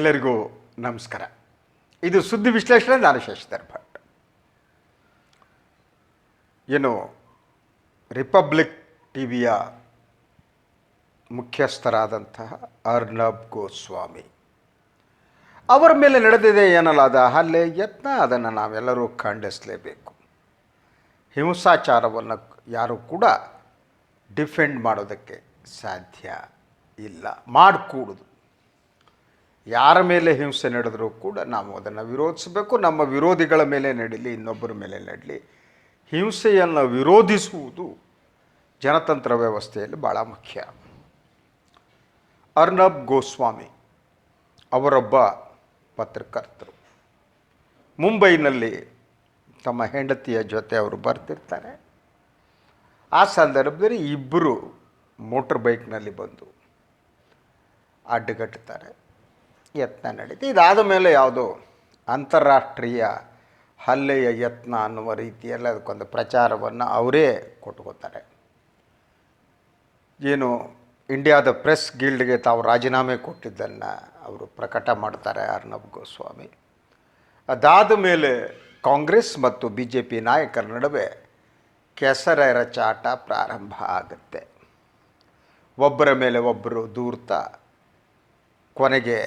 ಎಲ್ಲರಿಗೂ ನಮಸ್ಕಾರ. ಇದು ಸುದ್ದಿ ವಿಶ್ಲೇಷಣೆ, ನಾನು ಶಶಿಧರ್ ಭಟ್ ಏನು, ರಿಪಬ್ಲಿಕ್ ಟಿ ವಿಯ ಮುಖ್ಯಸ್ಥರಾದಂತಹ ಅರ್ನಬ್ ಗೋಸ್ವಾಮಿ. ಅವರ ಮೇಲೆ ನಡೆದಿದೆ ಏನಲ್ಲಾದ ಹಲ್ಲೆ, ಯತ್ನ, ಅದನ್ನು ನಾವೆಲ್ಲರೂ ಖಂಡಿಸಲೇಬೇಕು. ಹಿಂಸಾಚಾರವನ್ನು ಯಾರು ಕೂಡ ಡಿಫೆಂಡ್ ಮಾಡೋದಕ್ಕೆ ಸಾಧ್ಯ ಇಲ್ಲ, ಮಾಡಿಕೂಡುದು. ಯಾರ ಮೇಲೆ ಹಿಂಸೆ ನಡೆದರೂ ಕೂಡ ನಾವು ಅದನ್ನು ವಿರೋಧಿಸಬೇಕು. ನಮ್ಮ ವಿರೋಧಿಗಳ ಮೇಲೆ ನಡೀಲಿ, ಇನ್ನೊಬ್ಬರ ಮೇಲೆ ನಡಲಿ. ಹಿಂಸೆಯನ್ನು ವಿರೋಧಿಸುವುದು ಜನತಂತ್ರ ವ್ಯವಸ್ಥೆಯಲ್ಲಿ ಭಾಳ ಮುಖ್ಯ. ಅರ್ನಬ್ ಗೋಸ್ವಾಮಿ ಅವರೊಬ್ಬ ಪತ್ರಕರ್ತರು. ಮುಂಬೈನಲ್ಲಿ ತಮ್ಮ ಹೆಂಡತಿಯ ಜೊತೆ ಅವರು ಬರ್ತಿರ್ತಾರೆ. ಆ ಸಂದರ್ಭದಲ್ಲಿ ಇಬ್ಬರು ಮೋಟ್ರ್ ಬೈಕ್ನಲ್ಲಿ ಬಂದು ಅಡ್ಡಗಟ್ಟುತ್ತಾರೆ ಯತ್ನ ನಡೀತು. ಇದಾದ ಮೇಲೆ ಯಾವುದು? ಅಂತಾರಾಷ್ಟ್ರೀಯ ಹಲ್ಲೆಯ ಯತ್ನ ಅನ್ನುವ ರೀತಿಯಲ್ಲಿ ಅದಕ್ಕೊಂದು ಪ್ರಚಾರವನ್ನು ಅವರೇ ಕೊಟ್ಕೋತಾರೆ ಏನು, ಇಂಡಿಯಾದ ಪ್ರೆಸ್ ಗಿಲ್ಡ್ಗೆ ತಾವು ರಾಜೀನಾಮೆ ಕೊಟ್ಟಿದ್ದನ್ನು ಅವರು ಪ್ರಕಟ ಮಾಡ್ತಾರೆ ಅರ್ನಬ್ ಗೋಸ್ವಾಮಿ. ಅದಾದ ಮೇಲೆ ಕಾಂಗ್ರೆಸ್ ಮತ್ತು ಬಿ ಜೆ ಪಿ ನಾಯಕರ ನಡುವೆ ಕೆಸರೆರಚಾಟ ಪ್ರಾರಂಭ ಆಗುತ್ತೆ. ಒಬ್ಬರ ಮೇಲೆ ಒಬ್ಬರು ದೂರ್ತ ಕೊನೆಗೆ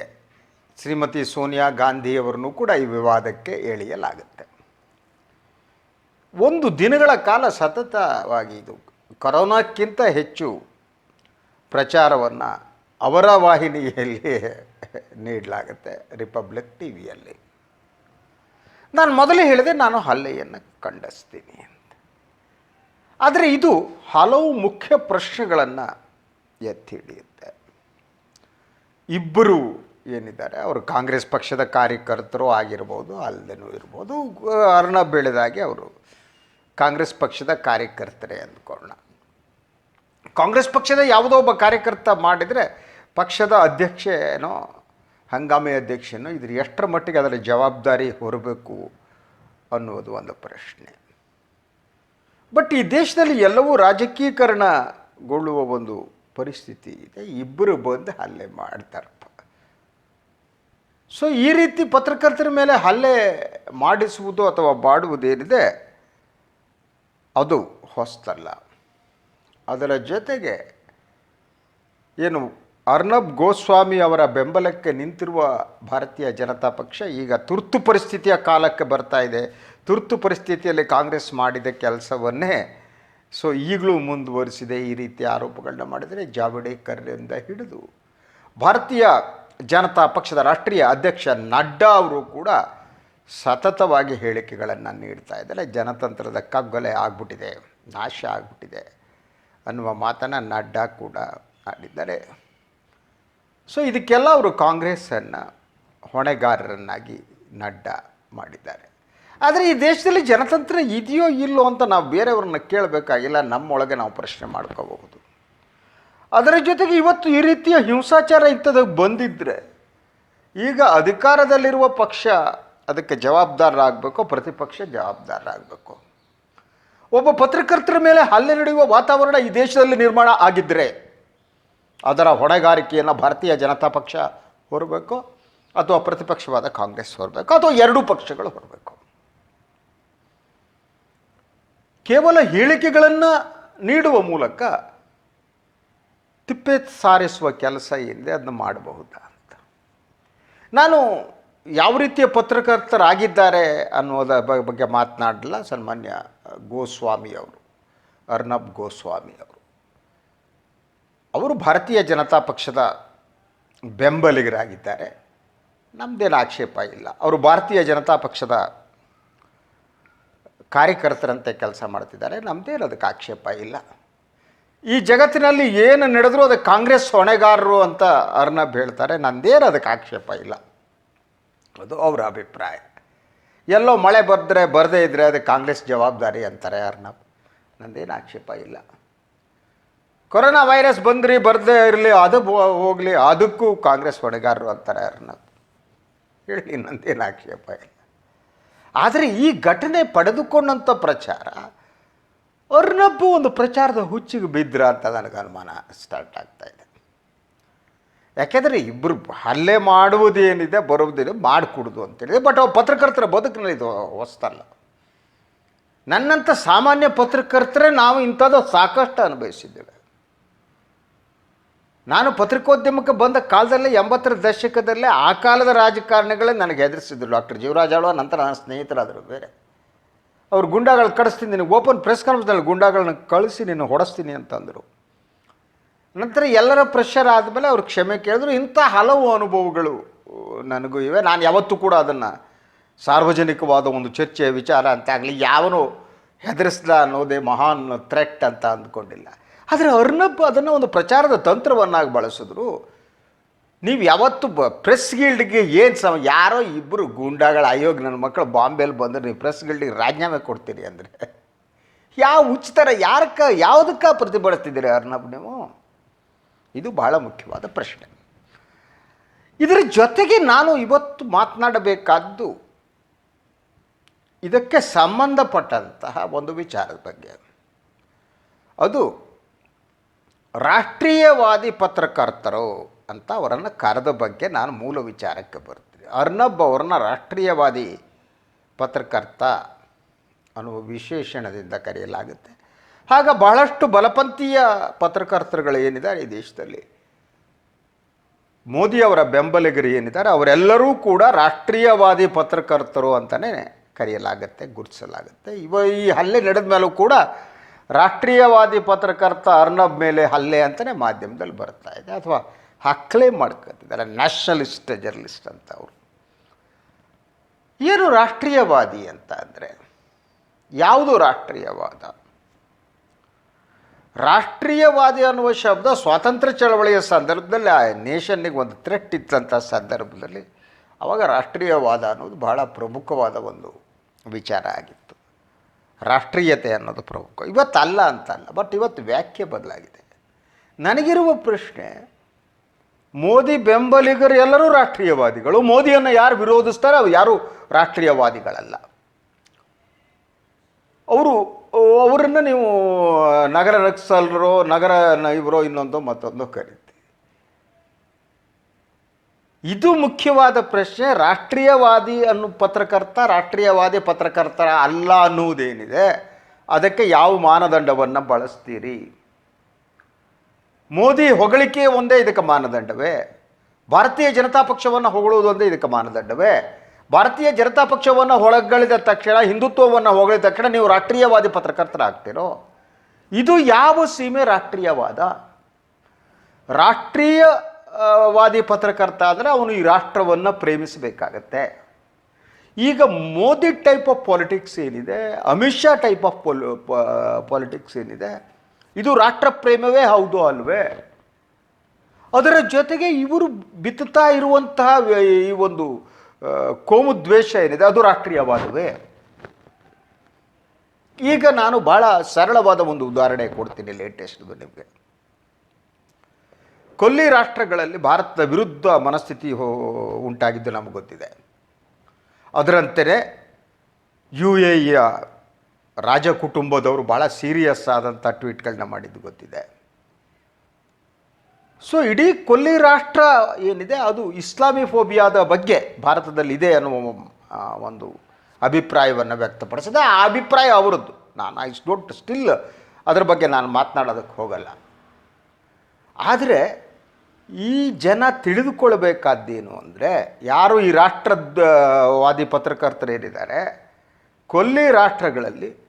ಶ್ರೀಮತಿ ಸೋನಿಯಾ ಗಾಂಧಿಯವರನ್ನು ಕೂಡ ಈ ವಿವಾದಕ್ಕೆ ಎಳೆಯಲಾಗುತ್ತೆ. ಒಂದು ದಿನಗಳ ಕಾಲ ಸತತವಾಗಿ ಇದು ಕೊರೋನಾಕ್ಕಿಂತ ಹೆಚ್ಚು ಪ್ರಚಾರವನ್ನು ಅವರ ವಾಹಿನಿಯಲ್ಲಿ ನೀಡಲಾಗುತ್ತೆ ರಿಪಬ್ಲಿಕ್ ಟಿ ವಿಯಲ್ಲಿ ನಾನು ಮೊದಲೇ ಹೇಳಿದೆ ನಾನು ಹಲ್ಲೆಯನ್ನು ಖಂಡಿಸ್ತೀನಿ ಅಂತ. ಆದರೆ ಇದು ಹಲವು ಮುಖ್ಯ ಪ್ರಶ್ನೆಗಳನ್ನು ಎತ್ತಿ ಹಿಡಿಯುತ್ತೆ. ಇಬ್ಬರು ಏನಿದ್ದಾರೆ, ಅವರು ಕಾಂಗ್ರೆಸ್ ಪಕ್ಷದ ಕಾರ್ಯಕರ್ತರು ಆಗಿರ್ಬೋದು ಅಲ್ಲದೇನೂ ಇರ್ಬೋದು, ಅರ್ಣ ಬೆಳೆದಾಗೆ ಅವರು ಕಾಂಗ್ರೆಸ್ ಪಕ್ಷದ ಕಾರ್ಯಕರ್ತರೇ ಅಂದ್ಕೊಳ್ಳೋಣ. ಕಾಂಗ್ರೆಸ್ ಪಕ್ಷದ ಯಾವುದೋ ಒಬ್ಬ ಕಾರ್ಯಕರ್ತ ಮಾಡಿದರೆ ಪಕ್ಷದ ಅಧ್ಯಕ್ಷನೋ, ಹಂಗಾಮಿ ಅಧ್ಯಕ್ಷನೋ ಇದ್ರ ಎಷ್ಟರ ಮಟ್ಟಿಗೆ ಅದರ ಜವಾಬ್ದಾರಿ ಹೊರಬೇಕು ಅನ್ನುವುದು ಒಂದು ಪ್ರಶ್ನೆ. ಬಟ್ ಈ ದೇಶದಲ್ಲಿ ಎಲ್ಲವೂ ರಾಜಕೀಕರಣಗೊಳ್ಳುವ ಒಂದು ಪರಿಸ್ಥಿತಿ ಇದೆ. ಇಬ್ಬರು ಬಂದು ಹಲ್ಲೆ ಮಾಡ್ತಾರಪ್ಪ ಸೊ ಈ ರೀತಿ ಪತ್ರಕರ್ತರ ಮೇಲೆ ಹಲ್ಲೆ ಮಾಡಿಸುವುದು ಅಥವಾ ಮಾಡುವುದೇನಿದೆ ಅದು ಹೊಸ್ತಲ್ಲ. ಅದರ ಜೊತೆಗೆ ಏನು, ಅರ್ನಬ್ ಗೋಸ್ವಾಮಿ ಅವರ ಬೆಂಬಲಕ್ಕೆ ನಿಂತಿರುವ ಭಾರತೀಯ ಜನತಾ ಪಕ್ಷ ಈಗ ತುರ್ತು ಪರಿಸ್ಥಿತಿಯ ಕಾಲಕ್ಕೆ ಬರ್ತಾ ಇದೆ. ತುರ್ತು ಪರಿಸ್ಥಿತಿಯಲ್ಲಿ ಕಾಂಗ್ರೆಸ್ ಮಾಡಿದ ಕೆಲಸವನ್ನೇ, ಸೊ, ಈಗಲೂ ಮುಂದುವರಿಸಿದೆ. ಈ ರೀತಿ ಆರೋಪಗಳನ್ನ ಮಾಡಿದರೆ ಜಾವಡೇಕರ್ನಿಂದ ಹಿಡಿದು ಭಾರತೀಯ ಜನತಾ ಪಕ್ಷದ ರಾಷ್ಟ್ರೀಯ ಅಧ್ಯಕ್ಷ ನಡ್ಡಾ ಅವರು ಕೂಡ ಸತತವಾಗಿ ಹೇಳಿಕೆಗಳನ್ನು ನೀಡ್ತಾ ಇದ್ದಾರೆ. ಜನತಂತ್ರದ ಕಗ್ಗೊಲೆ ಆಗ್ಬಿಟ್ಟಿದೆ, ನಾಶ ಆಗ್ಬಿಟ್ಟಿದೆ ಅನ್ನುವ ಮಾತನ್ನು ನಡ್ಡಾ ಕೂಡ ಆಡಿದ್ದಾರೆ ಸೊ ಇದಕ್ಕೆಲ್ಲ ಅವರು ಕಾಂಗ್ರೆಸ್ಸನ್ನು ಹೊಣೆಗಾರರನ್ನಾಗಿ ನಡ್ಡಾ ಮಾಡಿದ್ದಾರೆ. ಆದರೆ ಈ ದೇಶದಲ್ಲಿ ಜನತಂತ್ರ ಇದೆಯೋ ಇಲ್ಲೋ ಅಂತ ನಾವು ಬೇರೆಯವ್ರನ್ನ ಕೇಳಬೇಕಾಗಿಲ್ಲ, ನಮ್ಮೊಳಗೆ ನಾವು ಪ್ರಶ್ನೆ ಮಾಡ್ಕೋಬಹುದು. ಅದರ ಜೊತೆಗೆ ಇವತ್ತು ಈ ರೀತಿಯ ಹಿಂಸಾಚಾರ ಇಂಥದ್ದು ಬಂದಿದ್ದರೆ ಈಗ ಅಧಿಕಾರದಲ್ಲಿರುವ ಪಕ್ಷ ಅದಕ್ಕೆ ಜವಾಬ್ದಾರರಾಗಬೇಕು, ಪ್ರತಿಪಕ್ಷ ಜವಾಬ್ದಾರರಾಗಬೇಕು. ಒಬ್ಬ ಪತ್ರಕರ್ತರ ಮೇಲೆ ಹಲ್ಲೆ ನಡೆಯುವ ವಾತಾವರಣ ಈ ದೇಶದಲ್ಲಿ ನಿರ್ಮಾಣ ಆಗಿದ್ದರೆ ಅದರ ಹೊಣೆಗಾರಿಕೆಯನ್ನು ಭಾರತೀಯ ಜನತಾ ಪಕ್ಷ ಹೊರಬೇಕು ಅಥವಾ ಪ್ರತಿಪಕ್ಷವಾದ ಕಾಂಗ್ರೆಸ್ ಹೊರಬೇಕು ಅಥವಾ ಎರಡೂ ಪಕ್ಷಗಳು ಹೊರಬೇಕು. ಕೇವಲ ಹೇಳಿಕೆಗಳನ್ನು ನೀಡುವ ಮೂಲಕ ತಿಪ್ಪೆ ಸಾರಿಸುವ ಕೆಲಸ ಏನಿದೆ ಅದನ್ನು ಮಾಡಬಹುದಾ ಅಂತ ನಾನು ಯಾವ ರೀತಿಯ ಪತ್ರಕರ್ತರಾಗಿದ್ದಾರೆ ಅನ್ನೋದ ಬಗ್ಗೆ ಮಾತನಾಡಲಿಲ್ಲ. ಸನ್ಮಾನ್ಯ ಗೋಸ್ವಾಮಿ ಅವರು, ಅರ್ನಬ್ ಗೋಸ್ವಾಮಿ ಅವರು. ಅವರು ಭಾರತೀಯ ಜನತಾ ಪಕ್ಷದ ಬೆಂಬಲಿಗರಾಗಿದ್ದಾರೆ. ನಮ್ಮದೇನು ಆಕ್ಷೇಪ ಇಲ್ಲ. ಅವರು ಭಾರತೀಯ ಜನತಾ ಪಕ್ಷದ ಕಾರ್ಯಕರ್ತರಂತೆ ಕೆಲಸ ಮಾಡ್ತಿದ್ದಾರೆ. ನಮ್ಮದೇನು ಅದಕ್ಕೆ ಆಕ್ಷೇಪ ಇಲ್ಲ. ಈ ಜಗತ್ತಿನಲ್ಲಿ ಏನು ನಡೆದರೂ ಅದಕ್ಕೆ ಕಾಂಗ್ರೆಸ್ ಹೊಣೆಗಾರರು ಅಂತ ಅರ್ನಬ್ ಹೇಳ್ತಾರೆ. ನಂದೇನು ಅದಕ್ಕೆ ಆಕ್ಷೇಪ ಇಲ್ಲ. ಅದು ಅವರ ಅಭಿಪ್ರಾಯ. ಎಲ್ಲೋ ಮಳೆ ಬರೆದ್ರೆ ಬರದೇ ಇದ್ದರೆ ಅದಕ್ಕೆ ಕಾಂಗ್ರೆಸ್ ಜವಾಬ್ದಾರಿ ಅಂತಾರೆ ಅರ್ನಬ್. ನಂದೇನು ಆಕ್ಷೇಪ ಇಲ್ಲ. ಕೊರೋನಾ ವೈರಸ್ ಬಂದ್ರಿ, ಬರದೇ ಇರಲಿ, ಅದು ಹೋಗಲಿ, ಅದಕ್ಕೂ ಕಾಂಗ್ರೆಸ್ ಹೊಣೆಗಾರರು ಅಂತಾರೆ ಅರ್ನಬ್. ಹೇಳಿ, ನಂದೇನು ಆಕ್ಷೇಪ ಇಲ್ಲ. ಆದರೆ ಈ ಘಟನೆ ಪಡೆದುಕೊಂಡಂಥ ಪ್ರಚಾರ ಅರ್ನಬ್ಬು ಒಂದು ಪ್ರಚಾರದ ಹುಚ್ಚಿಗೆ ಬಿದ್ರ ಅಂತ ನನಗೆ ಅನುಮಾನ ಸ್ಟಾರ್ಟ್ ಆಗ್ತಾ ಇದೆ. ಯಾಕೆಂದರೆ ಇಬ್ಬರು ಹಲ್ಲೆ ಮಾಡುವುದೇನಿದೆ, ಬರುವುದೇನಿದೆ, ಮಾಡಿಕೊಡುದು ಅಂತೇಳಿದೆ ಬಟ್ ಅವು ಪತ್ರಕರ್ತರ ಬದುಕಿನಲ್ಲಿ ಇದು ಹೊಸ್ತಲ್ಲ. ನನ್ನಂಥ ಸಾಮಾನ್ಯ ಪತ್ರಕರ್ತರೇ ನಾವು ಇಂಥದ್ದು ಸಾಕಷ್ಟು ಅನುಭವಿಸಿದ್ದೇವೆ. ನಾನು ಪತ್ರಿಕೋದ್ಯಮಕ್ಕೆ ಬಂದ ಕಾಲದಲ್ಲಿ, ಎಂಬತ್ತರ ದಶಕದಲ್ಲೇ ಆ ಕಾಲದ ರಾಜಕಾರಣಿಗಳೇ ನನಗೆ ಹೆದರಿಸಿದ್ರು ಡಾಕ್ಟರ್ ಜೀವರಾಜ್ ಆಳ್ವ, ನಂತರ ನನ್ನ ಸ್ನೇಹಿತರಾದರು ಬೇರೆ. ಅವ್ರು ಗುಂಡಾಗಳು ಕಳಿಸ್ತೀನಿ ನಿನಗೆ ಓಪನ್ ಪ್ರೆಸ್ ಕಾನ್ಫರೆನ್ಸ್ನಲ್ಲಿ ಗುಂಡಾಗಳನ್ನ ಕಳಿಸಿ ನೀನು ಹೊಡೆಸ್ತೀನಿ ಅಂತಂದರು. ನಂತರ ಎಲ್ಲರ ಪ್ರೆಷರ್ ಆದಮೇಲೆ ಅವ್ರು ಕ್ಷಮೆ ಕೇಳಿದ್ರು, ಇಂಥ ಹಲವು ಅನುಭವಗಳು ನನಗೂ ಇವೆ. ನಾನು ಯಾವತ್ತೂ ಕೂಡ ಅದನ್ನು ಸಾರ್ವಜನಿಕವಾದ ಒಂದು ಚರ್ಚೆಯ ವಿಚಾರ ಅಂತ ಆಗಲಿ, ಯಾವನು ಹೆದರಿಸ್ದ ಅನ್ನೋದೇ ಮಹಾನ್ ಥ್ರೆಟ್ ಅಂತ ಅಂದ್ಕೊಂಡಿಲ್ಲ. ಆದರೆ ಅರ್ನಬ್ ಅದನ್ನು ಒಂದು ಪ್ರಚಾರದ ತಂತ್ರವನ್ನಾಗಿ ಬಳಸಿದ್ರು. ನೀವು ಯಾವತ್ತು ಬ ಪ್ರೆಸ್ ಗಿಲ್ಡ್ಗೆ ಏನು ಸಮ ಯಾರೋ ಇಬ್ಬರು ಗೂಂಡಾಗಳ ಅಯೋಗ್ ನನ್ನ ಮಕ್ಕಳು ಬಾಂಬೆಲಿ ಬಂದರೆ ನೀವು ಪ್ರೆಸ್ ಗಿಲ್ಡಿಗೆ ರಾಜೀನಾಮೆ ಕೊಡ್ತೀರಿ ಅಂದರೆ. ಯಾವ ಉಚಿತರ ಯಾರಕ್ಕ, ಯಾವುದಕ್ಕ ಪ್ರತಿಭಟಿಸ್ತಿದ್ದೀರಿ ಅರ್ನಬ್ ನೀವು? ಇದು ಬಹಳ ಮುಖ್ಯವಾದ ಪ್ರಶ್ನೆ. ಇದರ ಜೊತೆಗೆ ನಾನು ಇವತ್ತು ಮಾತನಾಡಬೇಕಾದ್ದು ಇದಕ್ಕೆ ಸಂಬಂಧಪಟ್ಟಂತಹ ಒಂದು ವಿಚಾರದ ಬಗ್ಗೆ. ಅದು ರಾಷ್ಟ್ರೀಯವಾದಿ ಪತ್ರಕರ್ತರು ಅಂತ ಅವರನ್ನು ಕರೆದ ಬಗ್ಗೆ ನಾನು ಮೂಲ ವಿಚಾರಕ್ಕೆ ಬರ್ತೀನಿ. ಅರ್ನಬ್ ಅವರನ್ನ ರಾಷ್ಟ್ರೀಯವಾದಿ ಪತ್ರಕರ್ತ ಅನ್ನುವ ವಿಶೇಷಣದಿಂದ ಕರೆಯಲಾಗುತ್ತೆ. ಆಗ ಬಹಳಷ್ಟು ಬಲಪಂಥೀಯ ಪತ್ರಕರ್ತರುಗಳು ಏನಿದ್ದಾರೆ ಈ ದೇಶದಲ್ಲಿ? ಮೋದಿಯವರ ಬೆಂಬಲಿಗರು ಏನಿದ್ದಾರೆ? ಅವರೆಲ್ಲರೂ ಕೂಡ ರಾಷ್ಟ್ರೀಯವಾದಿ ಪತ್ರಕರ್ತರು ಅಂತಲೇ ಕರೆಯಲಾಗುತ್ತೆ, ಗುರುತಿಸಲಾಗುತ್ತೆ. ಇವ ಈ ಹಲ್ಲೆ ನಡೆದ ಮೇಲೂ ಕೂಡ ರಾಷ್ಟ್ರೀಯವಾದಿ ಪತ್ರಕರ್ತ ಅರ್ನಬ್ ಮೇಲೆ ಹಲ್ಲೆ ಅಂತಲೇ ಮಾಧ್ಯಮದಲ್ಲಿ ಬರ್ತಾ ಇದೆ. ಅಥವಾ ಹಕ್ಲೆ ಮಾಡ್ಕೊತಿದ್ದಾರೆ ನ್ಯಾಷನಲಿಸ್ಟ್ ಜರ್ನಲಿಸ್ಟ್ ಅಂತ ಅವರು. ಏನು ರಾಷ್ಟ್ರೀಯವಾದಿ ಅಂತ ಅಂದರೆ ಯಾವುದು ರಾಷ್ಟ್ರೀಯವಾದ? ರಾಷ್ಟ್ರೀಯವಾದಿ ಅನ್ನುವ ಶಬ್ದ ಸ್ವಾತಂತ್ರ್ಯ ಚಳವಳಿಯ ಸಂದರ್ಭದಲ್ಲಿ, ಆ ನೇಷನ್ನಿಗೆ ಒಂದು ಥ್ರೆಟ್ ಇತ್ತಂಥ ಸಂದರ್ಭದಲ್ಲಿ ಆವಾಗ ರಾಷ್ಟ್ರೀಯವಾದ ಅನ್ನೋದು ಬಹಳ ಪ್ರಮುಖವಾದ ಒಂದು ವಿಚಾರ ಆಗಿತ್ತು. ರಾಷ್ಟ್ರೀಯತೆ ಅನ್ನೋದು ಪ್ರಮುಖ. ಇವತ್ತಲ್ಲ ಅಂತಲ್ಲ ಬಟ್ ಇವತ್ತು ವ್ಯಾಖ್ಯೆ ಬದಲಾಗಿದೆ. ನನಗಿರುವ ಪ್ರಶ್ನೆ ಮೋದಿ ಬೆಂಬಲಿಗರು ಎಲ್ಲರೂ ರಾಷ್ಟ್ರೀಯವಾದಿಗಳು. ಮೋದಿಯನ್ನು ಯಾರು ವಿರೋಧಿಸ್ತಾರೆ ಅವು ಯಾರು ರಾಷ್ಟ್ರೀಯವಾದಿಗಳಲ್ಲ. ಅವರು, ಅವರನ್ನು ನೀವು, ನಗರ ನಕ್ಸಲ್ರು, ನಗರ ಇವರು ಇನ್ನೊಂದು ಮತ್ತೊಂದು ಕರೀತೀವಿ. ಇದು ಮುಖ್ಯವಾದ ಪ್ರಶ್ನೆ. ರಾಷ್ಟ್ರೀಯವಾದಿ ಅನ್ನೋ ಪತ್ರಕರ್ತ, ರಾಷ್ಟ್ರೀಯವಾದಿ ಪತ್ರಕರ್ತರ ಅಲ್ಲ ಅನ್ನುವುದೇನಿದೆ? ಅದಕ್ಕೆ ಯಾವ ಮಾನದಂಡವನ್ನು ಬಳಸ್ತೀರಿ? ಮೋದಿ ಹೊಗಳಿಕೆ ಒಂದೇ ಇದಕ್ಕೆ ಮಾನದಂಡವೇ? ಭಾರತೀಯ ಜನತಾ ಪಕ್ಷವನ್ನು ಹೊಗಳುವುದು ಒಂದೇ ಇದಕ್ಕೆ ಮಾನದಂಡವೇ? ಭಾರತೀಯ ಜನತಾ ಪಕ್ಷವನ್ನು ಹೊಗಳಿದ ತಕ್ಷಣ, ಹಿಂದುತ್ವವನ್ನು ಹೊಗಳಿದ ತಕ್ಷಣ ನೀವು ರಾಷ್ಟ್ರೀಯವಾದಿ ಪತ್ರಕರ್ತರಾಗ್ತೀರೋ? ಇದು ಯಾವ ಸೀಮೆ ರಾಷ್ಟ್ರೀಯವಾದ? ರಾಷ್ಟ್ರೀಯ ವಾದಿ ಪತ್ರಕರ್ತ ಆದರೆ ಅವನು ಈ ರಾಷ್ಟ್ರವನ್ನು ಪ್ರೇಮಿಸಬೇಕಾಗತ್ತೆ. ಈಗ ಮೋದಿ ಟೈಪ್ ಆಫ್ ಪಾಲಿಟಿಕ್ಸ್ ಏನಿದೆ? ಅಮಿತ್ ಶಾ ಟೈಪ್ ಆಫ್ ಪೊಲ್ ಪಾಲಿಟಿಕ್ಸ್ ಏನಿದೆ? ಇದು ರಾಷ್ಟ್ರ ಪ್ರೇಮವೇ ಹೌದು ಅಲ್ವೇ? ಅದರ ಜೊತೆಗೆ ಇವರು ಬಿತ್ತುತ್ತಾ ಇರುವಂತಹ ಈ ಒಂದು ಕೋಮು ದ್ವೇಷ ಏನಿದೆ, ಅದು ರಾಷ್ಟ್ರೀಯವಾದವೇ ಈಗ ನಾನು ಬಹಳ ಸರಳವಾದ ಒಂದು ಉದಾಹರಣೆ ಕೊಡ್ತೀನಿ ಲೇಟೆಸ್ಟ್ ನಿಮಗೆ. ಕೊಲ್ಲಿ ರಾಷ್ಟ್ರಗಳಲ್ಲಿ ಭಾರತದ ವಿರುದ್ಧ ಮನಸ್ಥಿತಿ ಉಂಟಾಗಿದ್ದು ನಮಗೆ ಗೊತ್ತಿದೆ. ಅದರಂತೆಯೇ ಯು ಎ ರಾಜ ಕುಟುಂಬದವರು ಭಾಳ ಸೀರಿಯಸ್ ಆದಂಥ ಟ್ವೀಟ್ಗಳನ್ನ ಮಾಡಿದ್ದು ಗೊತ್ತಿದೆ. ಸೊ ಇಡೀ ಕೊಲ್ಲಿ ರಾಷ್ಟ್ರ ಏನಿದೆ, ಅದು ಇಸ್ಲಾಮಿ ಫೋಬಿಯಾದ ಬಗ್ಗೆ ಭಾರತದಲ್ಲಿ ಇದೆ ಅನ್ನುವ ಒಂದು ಅಭಿಪ್ರಾಯವನ್ನು ವ್ಯಕ್ತಪಡಿಸಿದೆ. ಆ ಅಭಿಪ್ರಾಯ ಅವರದ್ದು. ನಾನು ಐ ಡೋಂಟ್ ಸ್ಟಿಲ್ ಅದರ ಬಗ್ಗೆ ನಾನು ಮಾತನಾಡೋದಕ್ಕೆ ಹೋಗಲ್ಲ. ಆದರೆ, ಈ ಜನ ತಿಳಿದುಕೊಳ್ಬೇಕಾದ್ದೇನು ಅಂದರೆ, ಯಾರು ಈ ರಾಷ್ಟ್ರದ ವಾದಿ ಪತ್ರಕರ್ತರೇನಿದ್ದಾರೆ ಕೊಲ್ಲಿ ರಾಷ್ಟ್ರಗಳಲ್ಲಿ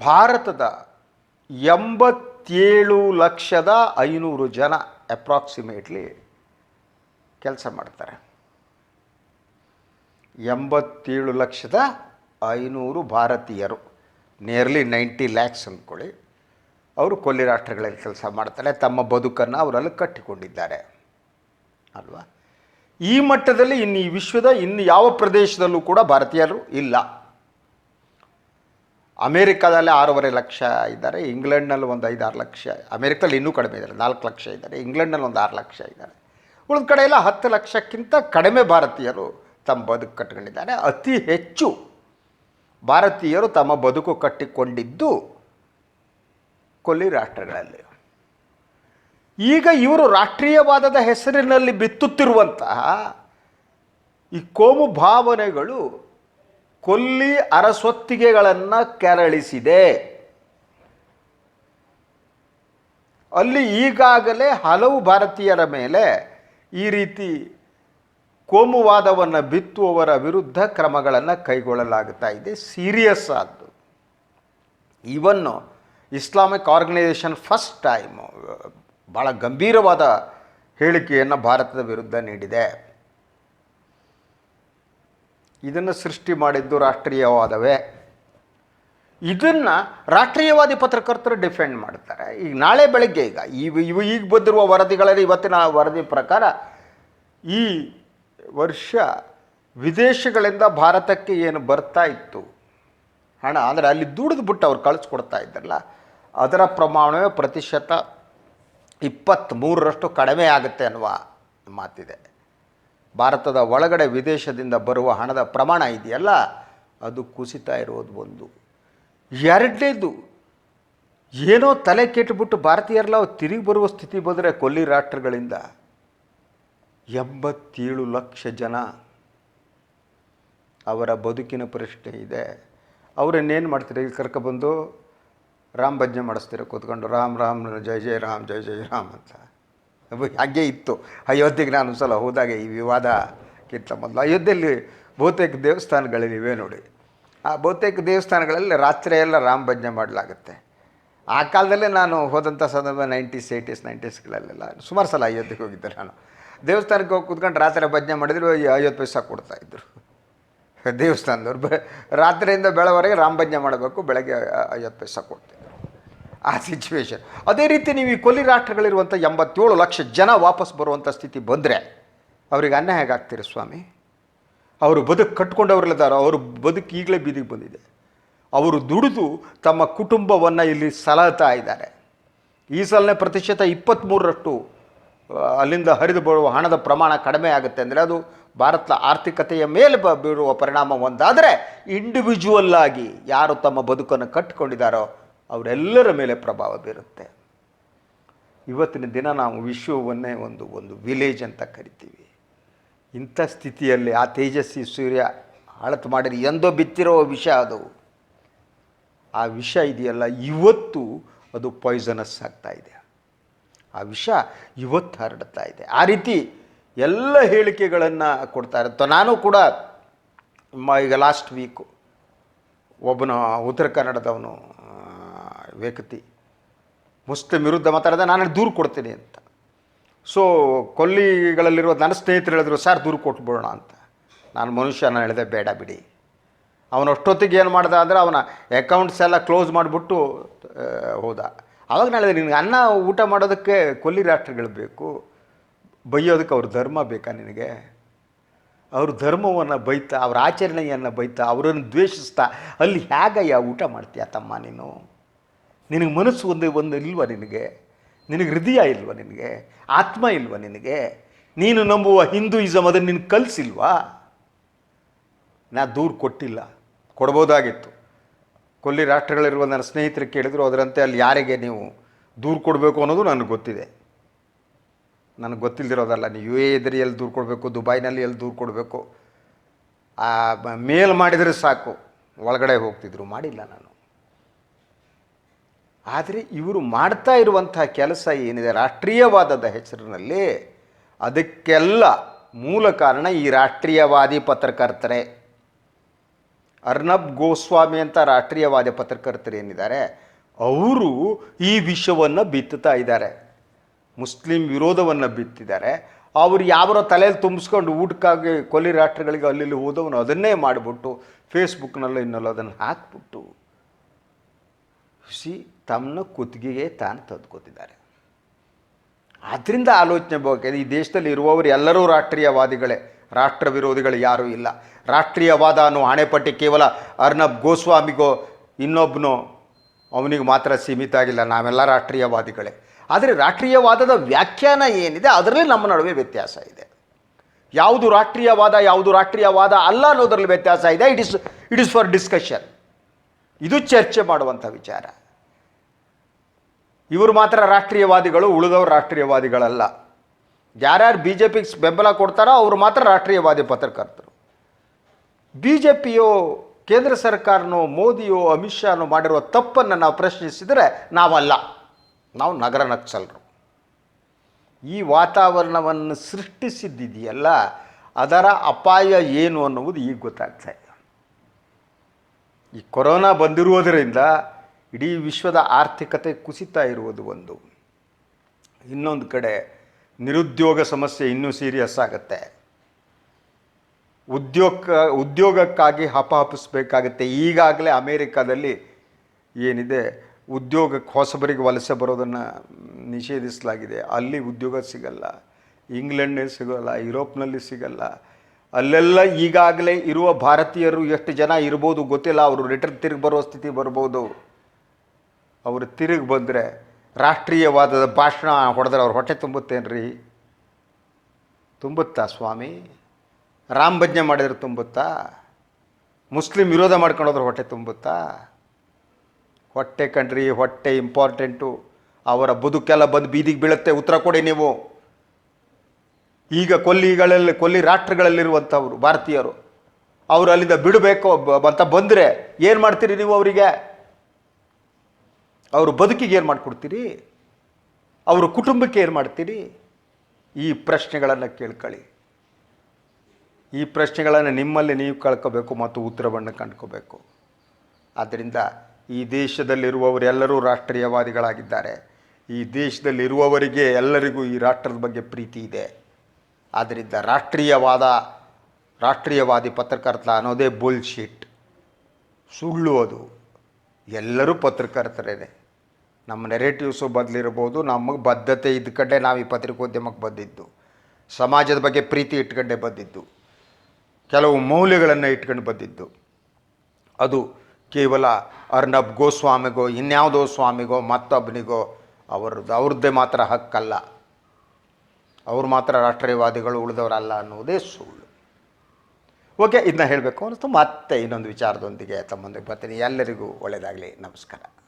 ಭಾರತದ ಎಂಬತ್ತೇಳು ಲಕ್ಷದ ಐನೂರು ಜನ ಅಪ್ರಾಕ್ಸಿಮೇಟ್ಲಿ ಕೆಲಸ ಮಾಡ್ತಾರೆ. ಎಂಬತ್ತೇಳು ಲಕ್ಷದ ಐನೂರು ಭಾರತೀಯರು ನಿಯರ್ಲಿ ನೈಂಟಿ ಲ್ಯಾಕ್ಸ್ ಅಂದ್ಕೊಳ್ಳಿ, ಅವರು ಕೊಲ್ಲಿ ರಾಷ್ಟ್ರಗಳಲ್ಲಿ ಕೆಲಸ ಮಾಡ್ತಾರೆ, ತಮ್ಮ ಬದುಕನ್ನು ಅವರಲ್ಲಿ ಕಟ್ಟಿಕೊಂಡಿದ್ದಾರೆ. ಅಲ್ವಾ? ಈ ಮಟ್ಟದಲ್ಲಿ ಇನ್ನು ಈ ವಿಶ್ವದ ಇನ್ನು ಯಾವ ಪ್ರದೇಶದಲ್ಲೂ ಕೂಡ ಭಾರತೀಯರು ಇಲ್ಲ. ಅಮೇರಿಕಾದಲ್ಲಿ ಆರೂವರೆ ಲಕ್ಷ ಇದ್ದಾರೆ, ಇಂಗ್ಲೆಂಡ್ನಲ್ಲಿ ಒಂದು ಐದಾರು ಲಕ್ಷ, ಅಮೇರಿಕದಲ್ಲಿ ಇನ್ನೂ ಕಡಿಮೆ ಇದ್ದಾರೆ, ನಾಲ್ಕು ಲಕ್ಷ ಇದ್ದಾರೆ, ಇಂಗ್ಲೆಂಡ್ನಲ್ಲಿ ಒಂದು ಆರು ಲಕ್ಷ ಇದ್ದಾರೆ. ಉಳಿದ ಕಡೆ ಎಲ್ಲ ಹತ್ತು ಲಕ್ಷಕ್ಕಿಂತ ಕಡಿಮೆ ಭಾರತೀಯರು ತಮ್ಮ ಬದುಕು ಕಟ್ಟಿಕೊಂಡಿದ್ದಾರೆ. ಅತಿ ಹೆಚ್ಚು ಭಾರತೀಯರು ತಮ್ಮ ಬದುಕು ಕಟ್ಟಿಕೊಂಡಿದ್ದು ಕೊಲ್ಲಿ ರಾಷ್ಟ್ರಗಳಲ್ಲಿ. ಈಗ ಇವರು ರಾಷ್ಟ್ರೀಯವಾದದ ಹೆಸರಿನಲ್ಲಿ ಬಿತ್ತುತ್ತಿರುವಂತಹ ಈ ಕೋಮು ಭಾವನೆಗಳು ಕೊಲ್ಲಿ ಅರಸೊತ್ತಿಗೆಗಳನ್ನು ಕೆರಳಿಸಿದೆ. ಅಲ್ಲಿ ಈಗಾಗಲೇ ಹಲವು ಭಾರತೀಯರ ಮೇಲೆ ಈ ರೀತಿ ಕೋಮುವಾದವನ್ನು ಬಿತ್ತುವವರ ವಿರುದ್ಧ ಕ್ರಮಗಳನ್ನು ಕೈಗೊಳ್ಳಲಾಗ್ತಾ ಇದೆ. ಸೀರಿಯಸ್ ಆದ್ದು. ಇವನ್ನು ಇಸ್ಲಾಮಿಕ್ ಆರ್ಗನೈಸೇಷನ್ ಫಸ್ಟ್ ಟೈಮ್ ಭಾಳ ಗಂಭೀರವಾದ ಹೇಳಿಕೆಯನ್ನು ಭಾರತದ ವಿರುದ್ಧ ನೀಡಿದೆ. ಇದನ್ನು ಸೃಷ್ಟಿ ಮಾಡಿದ್ದು ರಾಷ್ಟ್ರೀಯವಾದವೇ. ಇದನ್ನು ರಾಷ್ಟ್ರೀಯವಾದಿ ಪತ್ರಕರ್ತರು ಡಿಫೆಂಡ್ ಮಾಡ್ತಾರೆ. ಈಗ ನಾಳೆ ಬೆಳಗ್ಗೆ ಈಗ ಇವು ಇವು ಈಗ ಬಂದಿರುವ ವರದಿಗಳಲ್ಲಿ ಇವತ್ತಿನ ವರದಿ ಪ್ರಕಾರ ಈ ವರ್ಷ ವಿದೇಶಗಳಿಂದ ಭಾರತಕ್ಕೆ ಏನು ಬರ್ತಾ ಇತ್ತು. ಹಣ ಅಂದರೆ ಅಲ್ಲಿ ದುಡಿದು ಬಿಟ್ಟು ಅವ್ರು ಕಳಿಸ್ಕೊಡ್ತಾ ಇದ್ದಲ್ಲ ಅದರ ಪ್ರಮಾಣವೇ ಪ್ರತಿಶತ ಇಪ್ಪತ್ತ್ಮೂರರಷ್ಟು ಕಡಿಮೆ ಆಗುತ್ತೆ ಅನ್ನುವ ಮಾತಿದೆ. ಭಾರತದ ಒಳಗಡೆ ವಿದೇಶದಿಂದ ಬರುವ ಹಣದ ಪ್ರಮಾಣ ಇದೆಯಲ್ಲ, ಅದು ಕುಸಿತಾ ಇರೋದು ಒಂದು. ಎರಡನೇದು, ಏನೋ ತಲೆ ಕೆಟ್ಟುಬಿಟ್ಟು ಭಾರತೀಯರೆಲ್ಲ ತಿರುಗಿ ಬರುವ ಸ್ಥಿತಿ ಬಂದರೆ ಕೊಲ್ಲಿ ರಾಷ್ಟ್ರಗಳಿಂದ. ಎಂಬತ್ತೇಳು ಲಕ್ಷ ಜನ ಅವರ ಬದುಕಿನ ಪ್ರಶ್ನೆ ಇದೆ. ಅವರನ್ನೇನು ಮಾಡ್ತೀರಿ? ಇಲ್ಲಿ ಕರ್ಕೊಬಂದು ರಾಮ್ ಭಜನೆ ಮಾಡಿಸ್ತೀರ ಕೂತ್ಕೊಂಡು? ರಾಮ್ ರಾಮ್, ಜೈ ಜೈ ರಾಮ್, ಜೈ ಜೈ ರಾಮ್ ಅಂತ. ಹಾಗೆ ಇತ್ತು. ಅಯೋಧ್ಯೆಗೆ ನಾನು ಸಲ ಹೋದಾಗ ಈ ವಿವಾದಕ್ಕಿಂತ ಮೊದಲು. ಅಯೋಧ್ಯೆಯಲ್ಲಿ ಬಹುತೇಕ ದೇವಸ್ಥಾನಗಳಿವೆ ನೋಡಿ. ಆ ಬಹುತೇಕ ದೇವಸ್ಥಾನಗಳಲ್ಲಿ ರಾತ್ರಿ ಎಲ್ಲ ರಾಮ ಭಜನೆ ಮಾಡಲಾಗುತ್ತೆ. ಆ ಕಾಲದಲ್ಲೇ ನಾನು ಹೋದಂಥ ಸಂದರ್ಭ ನೈಂಟೀಸ್, ಏಯ್ಟೀಸ್, ನೈಂಟೀಸ್ಗಳಲ್ಲೆಲ್ಲ ಸುಮಾರು ಸಲ ಅಯೋಧ್ಯೆಗೆ ಹೋಗಿದ್ದೆ ನಾನು. ದೇವಸ್ಥಾನಕ್ಕೆ ಹೋಗಿ ಕೂತ್ಕೊಂಡು ರಾತ್ರಿ ಭಜನೆ ಮಾಡಿದ್ರು ಐವತ್ತು ಪೈಸಾ ಕೊಡ್ತಾಯಿದ್ರು ದೇವಸ್ಥಾನದವ್ರು ಬ, ರಾತ್ರಿಯಿಂದ ಬೆಳವರೆಗೆ ರಾಮ ಭಜನೆ ಮಾಡಬೇಕು, ಬೆಳಗ್ಗೆ ಐವತ್ತು ಪೈಸೆ ಕೊಡ್ತಿದ್ರು ಆ ಸಿಚುವೇಶನ್ ಅದೇ ರೀತಿ ನೀವು ಈ ಕೊಲ್ಲಿ ರಾಷ್ಟ್ರಗಳಿರುವಂಥ ಎಂಬತ್ತೇಳು ಲಕ್ಷ ಜನ ವಾಪಸ್ ಬರುವಂಥ ಸ್ಥಿತಿ ಬಂದರೆ ಅವರಿಗೆ ಅನ್ನ ಹೇಗಾಗ್ತೀರಿ ಸ್ವಾಮಿ? ಅವರು ಬದುಕು ಕಟ್ಕೊಂಡವ್ರಲ್ಲಿದ್ದಾರೋ ಅವರು ಬದುಕು ಈಗಲೇ ಬೀದಿಗೆ ಬಂದಿದೆ. ಅವರು ದುಡಿದು ತಮ್ಮ ಕುಟುಂಬವನ್ನು ಇಲ್ಲಿ ಸಲಹತಾ ಇದ್ದಾರೆ. ಈ ಸಲನೇ ಪ್ರತಿಶತ ಇಪ್ಪತ್ತ್ಮೂರರಷ್ಟು ಅಲ್ಲಿಂದ ಹರಿದು ಬರುವ ಹಣದ ಪ್ರಮಾಣ ಕಡಿಮೆ ಆಗುತ್ತೆ ಅಂದರೆ ಅದು ಭಾರತದ ಆರ್ಥಿಕತೆಯ ಮೇಲೆ ಬೀರುವ ಪರಿಣಾಮ ಒಂದಾದರೆ ಇಂಡಿವಿಜುವಲ್ ಆಗಿ ಯಾರು ತಮ್ಮ ಬದುಕನ್ನು ಕಟ್ಟಿಕೊಂಡಿದ್ದಾರೋ ಅವರೆಲ್ಲರ ಮೇಲೆ ಪ್ರಭಾವ ಬೀರುತ್ತೆ. ಇವತ್ತಿನ ದಿನ ನಾವು ವಿಶ್ವವನ್ನೇ ಒಂದು ಒಂದು ವಿಲೇಜ್ ಅಂತ ಕರಿತೀವಿ. ಇಂಥ ಸ್ಥಿತಿಯಲ್ಲಿ ಆ ತೇಜಸ್ವಿ ಸೂರ್ಯ ಅಳತು ಮಾಡಿರಿ ಎಂದೋ ಬಿತ್ತಿರೋ ವಿಷ ಅದು. ಆ ವಿಷ ಇದೆಯಲ್ಲ, ಇವತ್ತು ಅದು ಪಾಯ್ಸನಸ್ ಆಗ್ತಾ ಇದೆ. ಆ ವಿಷ ಇವತ್ತು ಹರಡ್ತಾ ಇದೆ. ಆ ರೀತಿ ಎಲ್ಲ ಹೇಳಿಕೆಗಳನ್ನು ಕೊಡ್ತಾ ಇರುತ್ತೋ. ನಾನು ಕೂಡ ಈಗ ಲಾಸ್ಟ್ ವೀಕು ಒಬ್ಬನ ಉತ್ತರ ಕನ್ನಡದವನು ವ್ಯಕ್ತಿ ಮುಸ್ಲಿಂ ವಿರುದ್ಧ ಮಾತಾಡಿದ ನಾನು ದೂರು ಕೊಡ್ತೀನಿ ಅಂತ. ಸೊ ಕೊಲ್ಲಿಗಳಲ್ಲಿರುವ ನನ್ನ ಸ್ನೇಹಿತರು ಹೇಳಿದ್ರು, ಸರ್ ದೂರು ಕೊಟ್ಬಿಡೋಣ ಅಂತ. ನಾನು ಮನುಷ್ಯನ ಹೇಳಿದೆ, ಬೇಡ ಬಿಡಿ. ಅವನು ಅಷ್ಟೊತ್ತಿಗೆ ಏನು ಮಾಡ್ದ ಅಂದರೆ ಅವನ ಅಕೌಂಟ್ಸ್ ಎಲ್ಲ ಕ್ಲೋಸ್ ಮಾಡಿಬಿಟ್ಟು ಹೋದ. ಆವಾಗ ಹೇಳಿದೆ, ನಿನಗೆ ಅನ್ನ ಊಟ ಮಾಡೋದಕ್ಕೆ ಕೊಲ್ಲಿ ರಾಷ್ಟ್ರಗಳು ಬೇಕು. ಬೈಯೋದಕ್ಕೆ ಅವ್ರ ಧರ್ಮ ಬೇಕಾ ನಿನಗೆ? ಅವ್ರ ಧರ್ಮವನ್ನು ಬೈತಾ, ಅವ್ರ ಆಚರಣೆಯನ್ನು ಬೈತಾ, ಅವರನ್ನು ದ್ವೇಷಿಸ್ತಾ, ಅಲ್ಲಿ ಹೇಗಯ್ಯ ಊಟ ಮಾಡ್ತೀಯ ತಮ್ಮ ನೀನು? ನಿನಗೆ ಮನಸ್ಸು ಒಂದು ಒಂದು ಇಲ್ವ ನಿನಗೆ? ನಿನಗೆ ಹೃದಯ ಇಲ್ವ ನಿನಗೆ? ಆತ್ಮ ಇಲ್ವ ನಿನಗೆ? ನೀನು ನಂಬುವ ಹಿಂದೂಯಿಸಮ್ ಅದನ್ನು ನಿನಗೆ ಕಲಿಸಿಲ್ವಾ? ನಾ ದೂರು ಕೊಟ್ಟಿಲ್ಲ. ಕೊಡ್ಬೋದಾಗಿತ್ತು. ಕೊಲ್ಲಿ ರಾಷ್ಟ್ರಗಳಿರುವ ನನ್ನ ಸ್ನೇಹಿತರು ಕೇಳಿದ್ರು, ಅದರಂತೆ ಅಲ್ಲಿ ಯಾರಿಗೆ ನೀವು ದೂರು ಕೊಡಬೇಕು ಅನ್ನೋದು ನನಗೆ ಗೊತ್ತಿದೆ. ನನಗೆ ಗೊತ್ತಿಲ್ಲದಿರೋದಲ್ಲ ನೀವು ಯು ಎ ಇದ್ರೆ ಎಲ್ಲಿ ದೂರು ಕೊಡಬೇಕು, ದುಬೈನಲ್ಲಿ ಎಲ್ಲಿ ದೂರು ಕೊಡಬೇಕು? ಮೇಲ್ ಮಾಡಿದರೆ ಸಾಕು. ಒಳಗಡೆ ಹೋಗ್ತಿದ್ರು, ಮಾಡಿಲ್ಲ ನಾನು. ಆದರೆ ಇವರು ಮಾಡ್ತಾ ಇರುವಂಥ ಕೆಲಸ ಏನಿದೆ, ರಾಷ್ಟ್ರೀಯವಾದದ ಹೆಸರಿನಲ್ಲಿ ಅದಕ್ಕೆಲ್ಲ ಮೂಲ ಕಾರಣ ಈ ರಾಷ್ಟ್ರೀಯವಾದಿ ಪತ್ರಕರ್ತರೇ. ಅರ್ನಬ್ ಗೋಸ್ವಾಮಿ ಅಂತ ರಾಷ್ಟ್ರೀಯವಾದಿ ಪತ್ರಕರ್ತರು ಏನಿದ್ದಾರೆ, ಅವರು ಈ ವಿಷಯವನ್ನು ಬಿತ್ತುತ್ತಾ ಇದ್ದಾರೆ. ಮುಸ್ಲಿಂ ವಿರೋಧವನ್ನು ಬಿತ್ತಿದ್ದಾರೆ. ಅವರು ಯಾವರೋ ತಲೆಯಲ್ಲಿ ತುಂಬಿಸ್ಕೊಂಡು ಊಟಕ್ಕಾಗಿ ಕೊಲ್ಲಿ ರಾಷ್ಟ್ರಗಳಿಗೆ ಅಲ್ಲಿ ಹೋದವನು ಅದನ್ನೇ ಮಾಡಿಬಿಟ್ಟು ಫೇಸ್ಬುಕ್ನಲ್ಲೋ ಇನ್ನಲ್ಲೋ ಅದನ್ನು ಹಾಕ್ಬಿಟ್ಟು ಸಿ ತಮ್ಮನ್ನ ಕುತ್ತಿಗೆಗೆ ತಾನು ತದ್ಕೋತಿದ್ದಾರೆ. ಆದ್ದರಿಂದ ಆಲೋಚನೆ ಬೇಕು ಈ ದೇಶದಲ್ಲಿ ಇರುವವರು ಎಲ್ಲರೂ ರಾಷ್ಟ್ರೀಯವಾದಿಗಳೇ. ರಾಷ್ಟ್ರ ವಿರೋಧಿಗಳು ಯಾರೂ ಇಲ್ಲ. ರಾಷ್ಟ್ರೀಯವಾದ ಅನ್ನೋ ಹಣೆಪಟ್ಟಿ ಕೇವಲ ಅರ್ನಬ್ ಗೋಸ್ವಾಮಿಗೋ ಇನ್ನೊಬ್ಬನೋ ಅವನಿಗೆ ಮಾತ್ರ ಸೀಮಿತ ಆಗಿಲ್ಲ. ನಾವೆಲ್ಲ ರಾಷ್ಟ್ರೀಯವಾದಿಗಳೇ. ಆದರೆ ರಾಷ್ಟ್ರೀಯವಾದದ ವ್ಯಾಖ್ಯಾನ ಏನಿದೆ, ಅದರಲ್ಲಿ ನಮ್ಮ ನಡುವೆ ವ್ಯತ್ಯಾಸ ಇದೆ. ಯಾವುದು ರಾಷ್ಟ್ರೀಯವಾದ ಯಾವುದು ರಾಷ್ಟ್ರೀಯವಾದ ಅಲ್ಲ ಅನ್ನೋದರಲ್ಲಿ ವ್ಯತ್ಯಾಸ ಇದೆ. It is it is for discussion ಇದು ಚರ್ಚೆ ಮಾಡುವಂಥ ವಿಚಾರ. ಇವರು ಮಾತ್ರ ರಾಷ್ಟ್ರೀಯವಾದಿಗಳು, ಉಳಿದವರು ರಾಷ್ಟ್ರೀಯವಾದಿಗಳಲ್ಲ. ಯಾರ್ಯಾರು ಬಿ ಜೆ ಪಿಗೆ ಬೆಂಬಲ ಕೊಡ್ತಾರೋ ಅವರು ಮಾತ್ರ ರಾಷ್ಟ್ರೀಯವಾದಿ ಪತ್ರಕರ್ತರು. ಬಿ ಜೆ ಪಿಯೋ ಕೇಂದ್ರ ಸರ್ಕಾರನೋ, ಮೋದಿಯೋ, ಅಮಿತ್ ಶಾನೋ ಮಾಡಿರುವ ತಪ್ಪನ್ನು ನಾವು ಪ್ರಶ್ನಿಸಿದರೆ ನಾವಲ್ಲ. ನಾವು ನಗರ ನಕ್ಸಲರು. ಈ ವಾತಾವರಣವನ್ನು ಸೃಷ್ಟಿಸಿದ್ದಿದೆಯಲ್ಲ, ಅದರ ಅಪಾಯ ಏನು ಅನ್ನುವುದು ಈಗ ಗೊತ್ತಾಗ್ತಾ ಈ ಕೊರೋನಾ ಬಂದಿರುವುದರಿಂದ ಇಡೀ ವಿಶ್ವದ ಆರ್ಥಿಕತೆ ಕುಸಿತಾ ಇರುವುದು ಒಂದು. ಇನ್ನೊಂದು ಕಡೆ ನಿರುದ್ಯೋಗ ಸಮಸ್ಯೆ ಇನ್ನೂ ಸೀರಿಯಸ್ ಆಗುತ್ತೆ. ಉದ್ಯೋಗ ಉದ್ಯೋಗಕ್ಕಾಗಿ ಹಪಹಪಿಸ್ಬೇಕಾಗತ್ತೆ ಈಗಾಗಲೇ ಅಮೇರಿಕಾದಲ್ಲಿ ಏನಿದೆ, ಉದ್ಯೋಗಕ್ಕೆ ಹೊಸಬರಿಗೆ ವಲಸೆ ಬರೋದನ್ನು ನಿಷೇಧಿಸಲಾಗಿದೆ. ಅಲ್ಲಿ ಉದ್ಯೋಗ ಸಿಗಲ್ಲ. ಇಂಗ್ಲೆಂಡ್ನಲ್ಲಿ ಸಿಗೋಲ್ಲ, ಯುರೋಪ್ನಲ್ಲಿ ಸಿಗಲ್ಲ. ಅಲ್ಲೆಲ್ಲ ಈಗಾಗಲೇ ಇರುವ ಭಾರತೀಯರು ಎಷ್ಟು ಜನ ಇರ್ಬೋದು ಗೊತ್ತಿಲ್ಲ. ಅವರು ರಿಟರ್ನ್ ತಿರುಗಿ ಬರೋ ಸ್ಥಿತಿ ಬರ್ಬೋದು. ಅವರು ತಿರುಗಿ ಬಂದರೆ ರಾಷ್ಟ್ರೀಯವಾದದ ಭಾಷಣ ಹೊಡೆದ್ರೆ ಅವ್ರು ಹೊಟ್ಟೆ ತುಂಬುತ್ತೇನ್ರಿ? ತುಂಬುತ್ತಾ ಸ್ವಾಮಿ? ರಾಮ ಭಜನೆ ಮಾಡಿದ್ರೆ ತುಂಬುತ್ತಾ? ಮುಸ್ಲಿಂ ವಿರೋಧ ಮಾಡ್ಕೊಂಡೋದ್ರೆ ಹೊಟ್ಟೆ ತುಂಬುತ್ತಾ? ಹೊಟ್ಟೆ ಕಣ್ರಿ, ಹೊಟ್ಟೆ ಇಂಪಾರ್ಟೆಂಟು ಅವರ ಬದುಕೆಲ್ಲ ಬಂದು ಬೀದಿಗೆ ಬೀಳುತ್ತೆ. ಉತ್ತರ ಕೊಡಿ ನೀವು. ಈಗ ಕೊಲ್ಲಿಗಳಲ್ಲಿ, ಕೊಲ್ಲಿ ರಾಷ್ಟ್ರಗಳಲ್ಲಿರುವಂಥವ್ರು, ಭಾರತೀಯರು, ಅವರು ಅಲ್ಲಿಂದ ಬಿಡಬೇಕು ಅಂತ ಬಂದರೆ ಏನು ಮಾಡ್ತೀರಿ ನೀವು ಅವರಿಗೆ? ಅವರು ಬದುಕಿಗೆ ಏನು ಮಾಡಿಕೊಡ್ತೀರಿ? ಅವರು ಕುಟುಂಬಕ್ಕೆ ಏನು ಮಾಡ್ತೀರಿ? ಈ ಪ್ರಶ್ನೆಗಳನ್ನು ಕೇಳ್ಕೊಳ್ಳಿ. ಈ ಪ್ರಶ್ನೆಗಳನ್ನು ನಿಮ್ಮಲ್ಲಿ ನೀವು ಕಳ್ಕೋಬೇಕು ಮತ್ತು ಉತ್ತರವನ್ನು ಕಂಡ್ಕೋಬೇಕು ಆದ್ದರಿಂದ ಈ ದೇಶದಲ್ಲಿರುವವರೆಲ್ಲರೂ ರಾಷ್ಟ್ರೀಯವಾದಿಗಳಾಗಿದ್ದಾರೆ. ಈ ದೇಶದಲ್ಲಿರುವವರಿಗೆ ಎಲ್ಲರಿಗೂ ಈ ರಾಷ್ಟ್ರದ ಬಗ್ಗೆ ಪ್ರೀತಿ ಇದೆ. ಆದ್ದರಿಂದ ರಾಷ್ಟ್ರೀಯವಾದ, ರಾಷ್ಟ್ರೀಯವಾದಿ ಪತ್ರಕರ್ತ ಅನ್ನೋದೇ ಬುಲ್ಶಿಟ್ ಸುಳ್ಳು ಅದು. ಎಲ್ಲರೂ ಪತ್ರಕರ್ತರೇ ನಮ್ಮ ನೆರೇಟಿವ್ಸು ಬದಲಿರ್ಬೋದು, ನಮಗೆ ಬದ್ಧತೆ ಇದ್ದ ಕಡೆ ನಾವು ಈ ಪತ್ರಿಕೋದ್ಯಮಕ್ಕೆ ಬಂದಿದ್ದು. ಸಮಾಜದ ಬಗ್ಗೆ ಪ್ರೀತಿ ಇಟ್ಕೊಂಡೆ ಬಂದಿದ್ದು. ಕೆಲವು ಮೌಲ್ಯಗಳನ್ನು ಇಟ್ಕೊಂಡು ಬಂದಿದ್ದು. ಅದು ಕೇವಲ ಅರ್ನಬ್ ಗೋಸ್ವಾಮಿಗೋ, ಇನ್ಯಾವುದೋ ಸ್ವಾಮಿಗೋ ಮತ್ತೊಬ್ಬನಿಗೋ ಅವರದ್ದು ಅವ್ರದ್ದೇ ಮಾತ್ರ ಹಕ್ಕಲ್ಲ. ಅವ್ರು ಮಾತ್ರ ರಾಷ್ಟ್ರೀಯವಾದಿಗಳು ಉಳಿದವರಲ್ಲ ಅನ್ನುವುದೇ ಸುಳ್ಳು. ಓಕೆ ಇದನ್ನ ಹೇಳಬೇಕು ಅನ್ನಿಸ್ತು. ಮತ್ತೆ ಇನ್ನೊಂದು ವಿಚಾರದೊಂದಿಗೆ ತಮ್ಮೊಂದಿಗೆ ಬರ್ತೀನಿ. ಎಲ್ಲರಿಗೂ ಒಳ್ಳೆಯದಾಗಲಿ ನಮಸ್ಕಾರ.